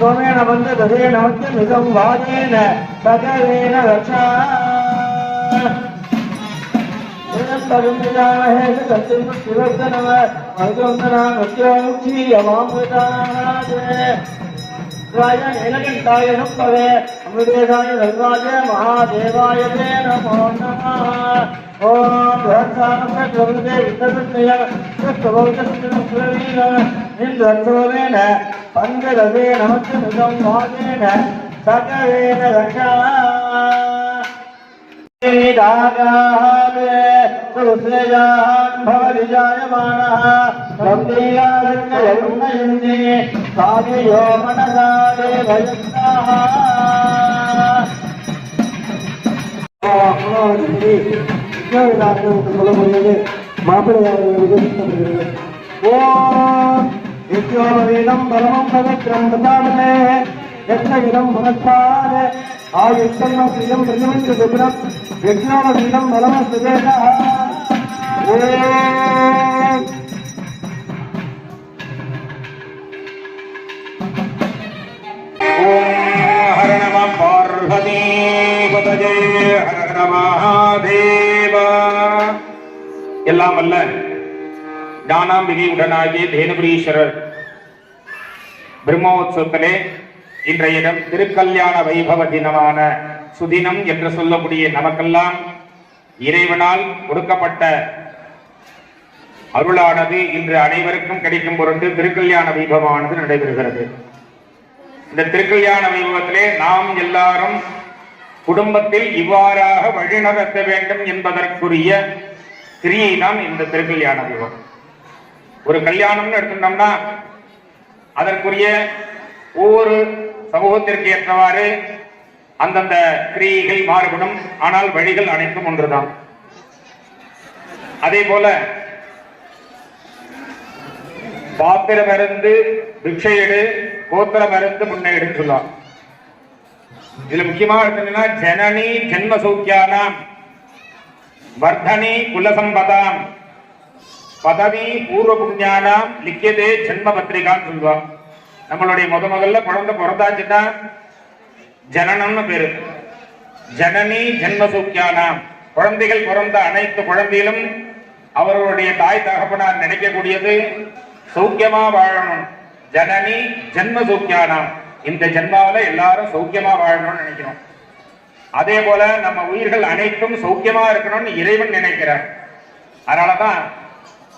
சோமேன வந்து தசேன வந்து மிகவும் வாதேன சகவேன ரட்சா பகுந்தாமஹே சத்திரம் சிவர்தனவ மருகந்தனாம் உத்யோமுக்தி அமாமுதானாதே ராஜன் நமோ நம सकलेन रक्षा सुश्रेयान् भवति जायमानः सन्देयान्नयन्ति साधियो मनसा देवयन्ताः சொல்ல முடியாது மாப்பிள்ளையாளர்களுக்கு விஜயிக்கப்படுகிறது ஓம் யஜ்யோபவீதம் பரமம் பவித்ரம் பிரதானமே யஜ்னகிரம் மனஸ்தான ஆயுஷ்டம் பிரியம் பிரியமின்று சுப்ரம் யஜ்னோபவீதம் பரம சுதேசா ஓம் ஹர நம பார்வதீபதஜே ஹர மகாதேவ எல்லாம் அல்ல ஞானாம்பிகை உடனாகிய தேனுபுரீஸ்வரர் பிரம்மோத்சவத்திலே இன்றைய தினம் திருக்கல்யாண வைபவ தினமான சுதினம் என்று சொல்லக்கூடிய நமக்கெல்லாம் இறைவனால் கொடுக்கப்பட்ட அருளானது இன்று அனைவருக்கும் கிடைக்கும் பொருட்டு திருக்கல்யாண வைபவமானது நடைபெறுகிறது. இந்த திருக்கல்யாண வைபவத்திலே நாம் எல்லாரும் குடும்பத்தில் இவ்வாறாக வழிநடத்த வேண்டும் என்பதற்குரிய கிரியை தான் இந்த திருக்கல்யாண வைபவம். ஒரு கல்யாணம்னு எடுத்துட்டோம்னா அதற்குரிய ஒவ்வொரு சமூகத்திற்கு ஏற்றவாறு அந்தந்த கிரியைகள் மாறுபடும். ஆனால் வழிகள் அனைத்தும் ஒன்றுதான். அதே போல பாத்திரமிருந்து பிக்ஷை எடு கோத்திரமிருந்து முன்னேடுன்னு சொல்லுவாங்க இதுல முக்கியமாக என்னன்னா ஜனனி ஜென்ம சௌக்கியானாம் வர்தனி குலசம்பதாம் பதவி பூர்வ புண்ணியானாம் லிக்கியதே ஜென்ம பத்திரிகான்னு சொல்லுவோம் நம்மளுடைய முத முதல்ல குழந்தை பிறந்தாச்சுன்னா ஜனனம்னு பேரு. ஜனனி ஜென்ம சூக்கியானாம் குழந்தைகள் பிறந்த அனைத்து குழந்தையிலும் அவர்களுடைய தாய் தகப்பனார் நினைக்கக்கூடியது சௌக்கியமா வாழணும். ஜனனி ஜென்ம சௌக்கியானாம் இந்த ஜென்மாவில எல்லாரும் சௌக்கியமா வாழணும்னு நினைக்கிறோம். அதே போல நம்ம உயிர்கள் அனைத்தும் சௌக்கியமா இருக்கணும்னு இறைவன் நினைக்கிறார். அதனாலதான்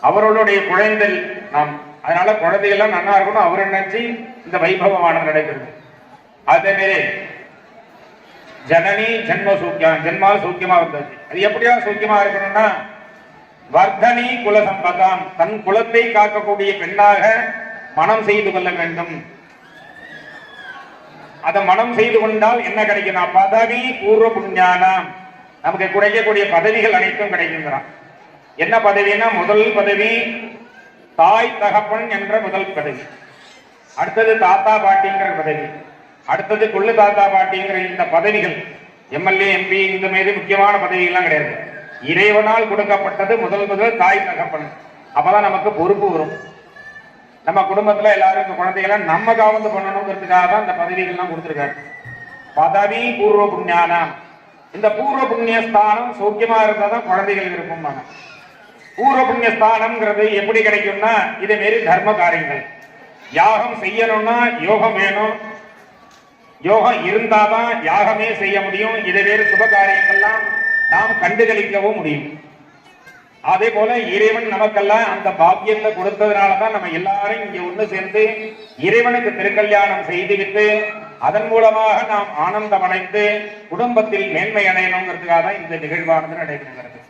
அவர்களுடைய குழந்தை நாம் அதனால குழந்தைகள்லாம் நல்லா இருக்கணும் அவரை நினைச்சு இந்த வைபவமானது நடைபெறுது அதே மாரி ஜனனி ஜென்ம சூக்கியம் ஜென்மா சூக்கியமா வந்தாச்சு. அது எப்படியா சூக்கியமா இருக்கணும்னா வர்தனி குல சம்பதம் தன் குலத்தை காக்கக்கூடிய பெண்ணாக மனம் செய்து கொள்ள வேண்டும். அதை மனம் செய்து கொண்டால் என்ன கிடைக்கும் பதவி பூர்வ புண்ணியானம். நமக்கு கிடைக்கக்கூடிய பதவிகள் அனைத்தும் கிடைக்குங்கிறான் என்ன பதவினா முதல் பதவி? தாய் தகப்பன் என்ற முதல் பதவி. அடுத்தது தாத்தா பாட்டிங்கிற பதவி. அடுத்தது கொள்ளு தாத்தா பாட்டிங்கிற இந்த பதவிகள். எம்எல்ஏ எம்பி இந்த மாரி முக்கியமான பதவிகள்லாம் கிடையாது. இறைவனால் கொடுக்கப்பட்டது முதல் முதல் தாய் தகப்பன். அப்பதான் நமக்கு பொறுப்பு வரும். நம்ம குடும்பத்துல எல்லாரும் இந்த குழந்தைகளை நம்ம காவந்து பண்ணணுங்கிறதுக்காக தான் இந்த பதவிகள்லாம் கொடுத்துருக்காரு பதவி பூர்வ புண்ணியானம். இந்த பூர்வ புண்ணிய ஸ்தானம் சௌக்கியமா இருந்தால் தான் குழந்தைகள் இருக்கும் பூர்வ புண்ணிய ஸ்தானம்ங்கிறது எப்படி கிடைக்கும்னா இதே மாரி தர்ம காரியங்கள் யாகம் செய்யணும்னா யோகம் வேணும். யோகம் இருந்தாதான் யாகமே செய்ய முடியும். இதே வேறு சுப காரியங்கள்லாம் நாம் கண்டுகளிக்கவும் முடியும். அதே போல இறைவன் நமக்கெல்லாம் அந்த பாக்கியத்தை கொடுத்ததுனால தான் நம்ம எல்லாரும் இங்க ஒண்ணு சேர்ந்து இறைவனுக்கு திருக்கல்யாணம் செய்துவிட்டு அதன் மூலமாக நாம் ஆனந்தம் அடைந்து குடும்பத்தில் மேன்மை அடையணுங்கிறதுக்காக தான் இந்த நிகழ்வானது நடைபெறுகிறது.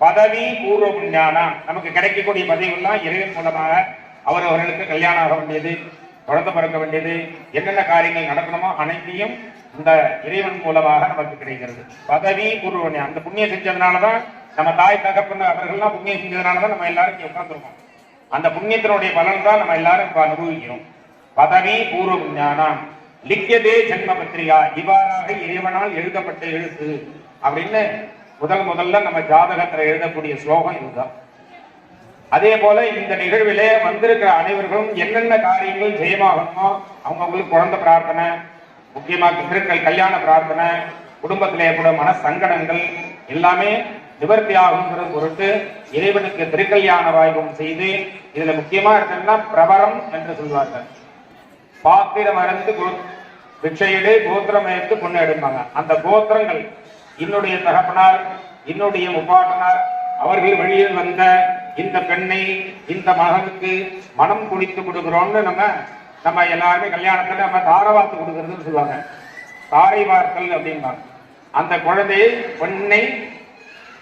பதவி பூர்வ புண்ணியானம் நமக்கு கிடைக்கக்கூடிய பதவிகள்லாம் இறைவன் மூலமாக அவர் அவர்களுக்கு கல்யாணம் ஆக வேண்டியது குழந்தை பிறக்க வேண்டியது என்னென்ன காரியங்கள் நடக்கணுமோ அனைத்தையும் இந்த இறைவன் மூலமாக நமக்கு கிடைக்கிறது. பதவி பூர்வ புண்ணியம் அந்த புண்ணியம் செஞ்சதுனாலதான் நம்ம தாய் தகப்பன் அவர்கள்லாம் புண்ணியம் செஞ்சதுனாலதான் நம்ம எல்லாரும் இங்கே உட்காந்துருக்கோம் அந்த புண்ணியத்தினுடைய பலன் தான் நம்ம எல்லாரும் இப்போ அனுபவிக்கிறோம். பதவி பூர்வ புண்ணியானம் லிக்கியதே ஜென்ம பத்திரிகா. இவ்வாறாக இறைவனால் எழுதப்பட்ட எழுத்து அப்படின்னு முதல் முதல்ல நம்ம ஜாதகத்துல எழுதக்கூடிய ஸ்லோகம் இதுதான். அதே போல இந்த நிகழ்விலே வந்திருக்கிற அனைவர்களும் என்னென்ன காரியங்கள் ஜெயமாகணுமோ அவங்கவுங்களுக்கு குழந்தை பிரார்த்தனை முக்கியமாக திருக்கல் கல்யாண பிரார்த்தனை குடும்பத்திலே கூட மன சங்கடங்கள் எல்லாமே நிவர்த்தி ஆகுங்கிற பொருட்டு இறைவனுக்கு திருக்கல்யாண வாய்வும் செய்து இதுல முக்கியமா இருக்கிறதுனா பிரபரம் என்று சொல்வார்கள் பாத்திரம் அறந்து பிச்சையிடு கோத்திரம் எடுத்து பொண்ணு எடுப்பாங்க. அந்த கோத்திரங்கள் என்னுடைய தகப்பனார் என்னுடைய முப்பாட்டனார் அவர்கள் வழியில் வந்த இந்த பெண்ணை இந்த மகனுக்கு மனம் குடித்து கொடுக்கிறோம்னு நம்ம நம்ம எல்லாருமே கல்யாணத்துல நம்ம தாரவாத்து கொடுக்கறதுன்னு சொல்லுவாங்க. தாரை வார்த்தல் அப்படிம்பாங்க. அந்த குழந்தையை பெண்ணை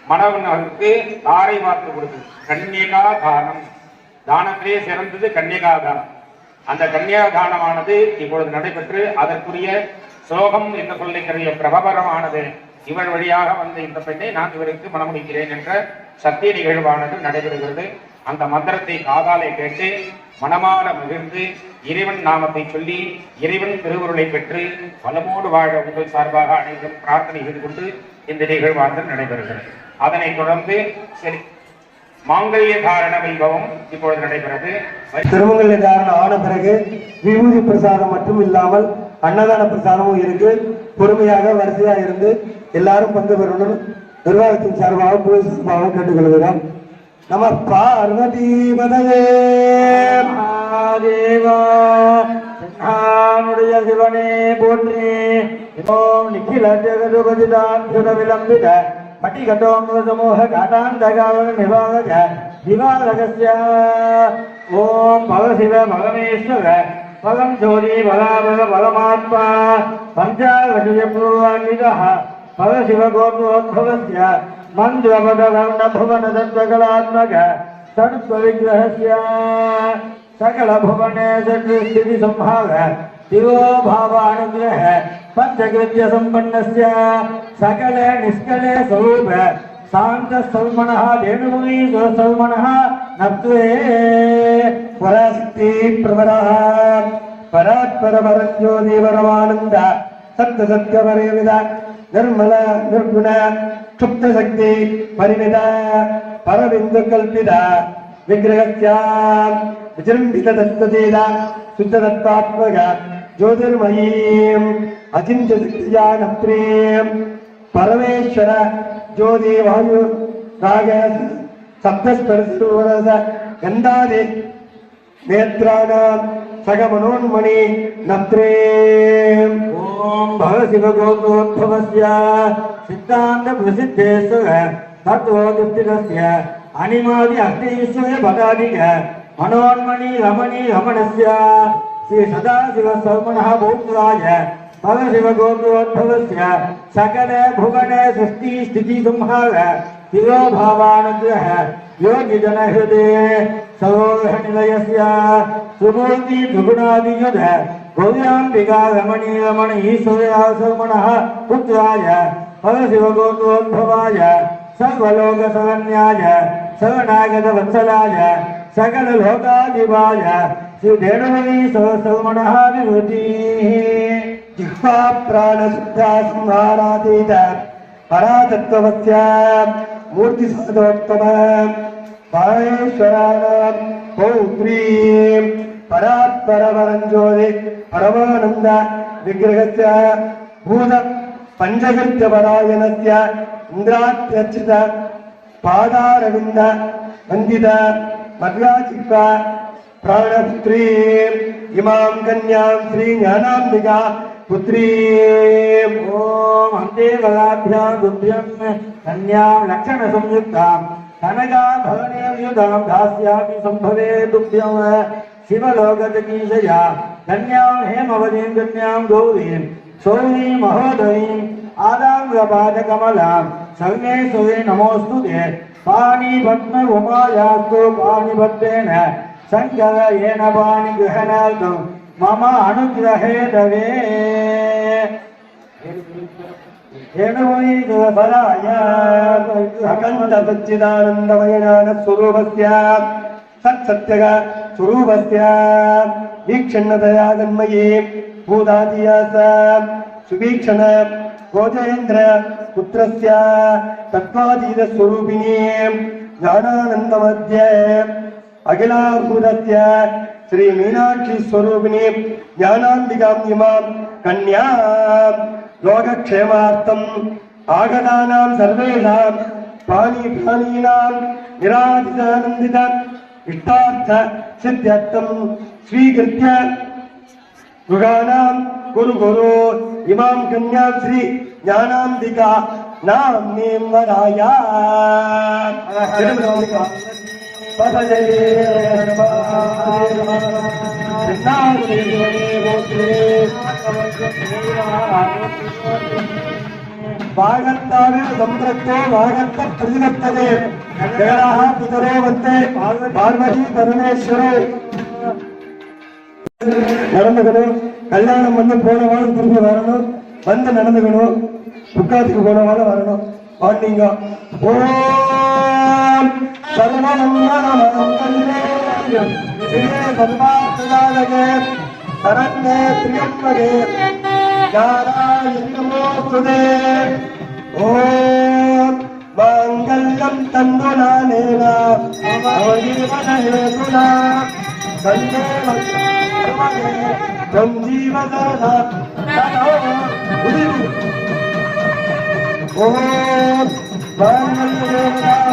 மணவனுக்கு தாரை வார்த்து கொடுக்குது. கன்னிகா தானம் தானத்திலே சிறந்தது கன்னிகா தானம் அந்த கன்னியா தானமானது இப்பொழுது நடைபெற்று அதற்குரிய சோகம் என்று சொல்லிக்கிற பிரபபரமானது. இவன் வழியாக வந்த இந்த பெண்ணை நான் இவருக்கு மனமுடிக்கிறேன் என்ற சத்திய நிகழ்வானது நடைபெறுகிறது. அந்த மந்திரத்தை காதாலே கேட்டு மனமாட மகிழ்ந்து இறைவன் நாமத்தை சொல்லி இறைவன் திருவுருளை பெற்று வளமோடு வாழ உங்கள் சார்பாக அனைவரும் பிரார்த்தனை செய்து கொண்டு இந்த நிகழ்வானது நடைபெறுகிறது. அதனைத் தொடர்ந்து சரி மாங்கல்ய தாரண வைபவம் இப்பொழுது நடைபெறுகிறது திருமங்கல்ய தாரணம் ஆன பிறகு விபூதி பிரசாதம் மட்டும் இல்லாமல் அன்னதான பிரசாதமும் இருக்கு. பொறுமையாக வரிசையா இருந்து எல்லாரும் பங்கு பெறணும் நிர்வாகத்தின் சார்பாக போலீஸ் சார்பாக கேட்டுக்கொள்கிறோம். நம பார்வதி பதவே மகாதேவா சிவனே போற்றி. ஓம் நிখিல ஜெகதுபதிதான் சுத விளம்பித பட்டிகட்டோங்க சமூக காட்டாந்தகாவன நிவாரக திவாலகஸ்ய ஓம் பவசிவ பகமேஸ்வர பகம் ஜோதி பலாபக பரமாத்மா பஞ்சாவசிய பூர்வான்விதः பவசிவ கோத்ரோத்பவஸ்ய மந்திரபதகர்ண புவன தத்வகலாத்மக तत्त्वविग्रहस्य सकलभुवने स्थितिसंभाग दिवो भावानुग्रह पञ्चकृत्यसम्पन्नस्य सकले निष्कले स्वरूप शान्तसल्मणः धेनुमुनि स्वसल्मणः नत्वे பராசக்தி பிரபரः பராத்பர பரஞ்சோதி பரமானந்த. சத்த சத்ய பரவித நிர்மல நிர்குண சுப்த சக்தி பரிமித. பரவிந்து கல்பித. விக்கிரகஸ்யாம் விஜೃಂಭಿತ தத்ததேத சுத்த தத்தாத்மக ஜோதிர்மயீம். அஜிந்த அச்சிந்திய சக்தியானத்ரீம். பரமேஸ்வர ஜோதி வாயு ராக. சப்தஸ்பரச கந்தாதி नेत्राणां नत्रे। ॐ भवशिवगौतोद्भवस्य सिद्धान्तप्रसिद्धेषु तत्त्वदृष्टिरस्य अनिमादि अग्निविश्वे भगादिक मनोन्मणि रमणि सदाशिव श्री सदाशिवसौमनः भूत्राय भवशिवगौतोद्भवस्य सकल भुवन सृष्टि सृष्टिस्थितिसंहार शिवो भावानुग्रह तिरोभावानुग्रह योगिजनहृदये सरोहनिलयस्य सुमूर्ति सुगुणादियुध गौर्याम्बिका रमणी रमण ईश्वर्यासमणः पुत्राय परशिवगोत्रोद्भवाय सर्वलोकशरण्याय शरणागतवत्सलाय सकललोकाधिपाय श्रीधेनुमणि सरसर्मणः विभूतिः जिह्वा प्राणशुद्धा संहारातीत परातत्त्ववस्य मूर्तिसाधोत्तम परेश्वराणां पौत्रीं परात्परपरञ्जोति परमानन्द विग्रहस्य भूत पञ्चकृत्यपरायणस्य इन्द्रात्यर्चित पादारविन्द वन्दित मध्वाचित्वा प्राणपुत्रीम्, इमां कन्यां श्रीज्ञानाम्बिका पुत्रीम्। ॐ अन्ते बलाभ्यां दुभ्यं कन्यां लक्षणसंयुक्तां कनकाभरणेर्युधां दास्यामि सम्भवे तुभ्यं शिवलोकजगीशया कन्यां हेमवतीं, कन्यां गौरीं सौरीं महोदरीम् आदाङ्गपादकमलां सर्वेश्वरे नमोऽस्तु ते। पाणिपद्म उमायास्तु சங்கத ஏனபாணி கிரகணால்தம் மம அனுகிரகேதவே. அகந்தபச்சிதானந்தமயனான ஸ்வரூபஸ்ய சத் சத்யக ஸ்வரூபஸ்ய வீக்ஷணதயா தன்மயே பூதாதியாச சுபீக்ஷண கோஜேந்திர புத்திரஸ்ய தத்வாதீத ஸ்வரூபிணி ஞானானந்தமத்ய. அகிலாபூதத்ய ஸ்ரீ மீனாட்சி ஸ்வரூபிணி ஞானாம்பிகாம் இமாம் கன்யா லோகக்ஷேமார்த்தம் ஆகதானாம் சர்வேஷாம் பாணி பிராணீனாம் நிராதிதானந்தித இஷ்டார்த்த சித்தியர்த்தம் ஸ்வீகிருத்திய யுகானாம் குரு குரு இமாம் கன்யாம் ஸ்ரீ ஞானாம்பிகா. நாம் நீம் வராயா வாகத்தாவே சம்பிரத்தோ வாகத்த பிரதிபத்ததே ஜெகடாக ಪಿತರೋ ಮತ್ತೆ பார்வதி பரமேஸ்வரோ நடந்துக்கணும். கல்யாணம் வந்து போன வாரம் திரும்பி வரணும். வந்து நடந்துக்கணும். புக்காத்துக்கு போன வாரம் வரணும். வாண்டிங்க ஓம் सर्वनन्दनमन्दे शरण्ये त्र्यम्बके ज्ञानायिकमोस्तुते ॐ माङ्गल्यं तन्दुलानेन भवजीवनहेतुना सन्दे सर्वगे ब्रह्मजीवसरदा ॐ माङ्गल्यदेवता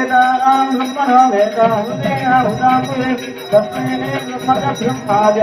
वेदानां ब्रह्मणो वेदा हृदया हुदापुरे तस्मै ब्रह्मण ब्रह्माय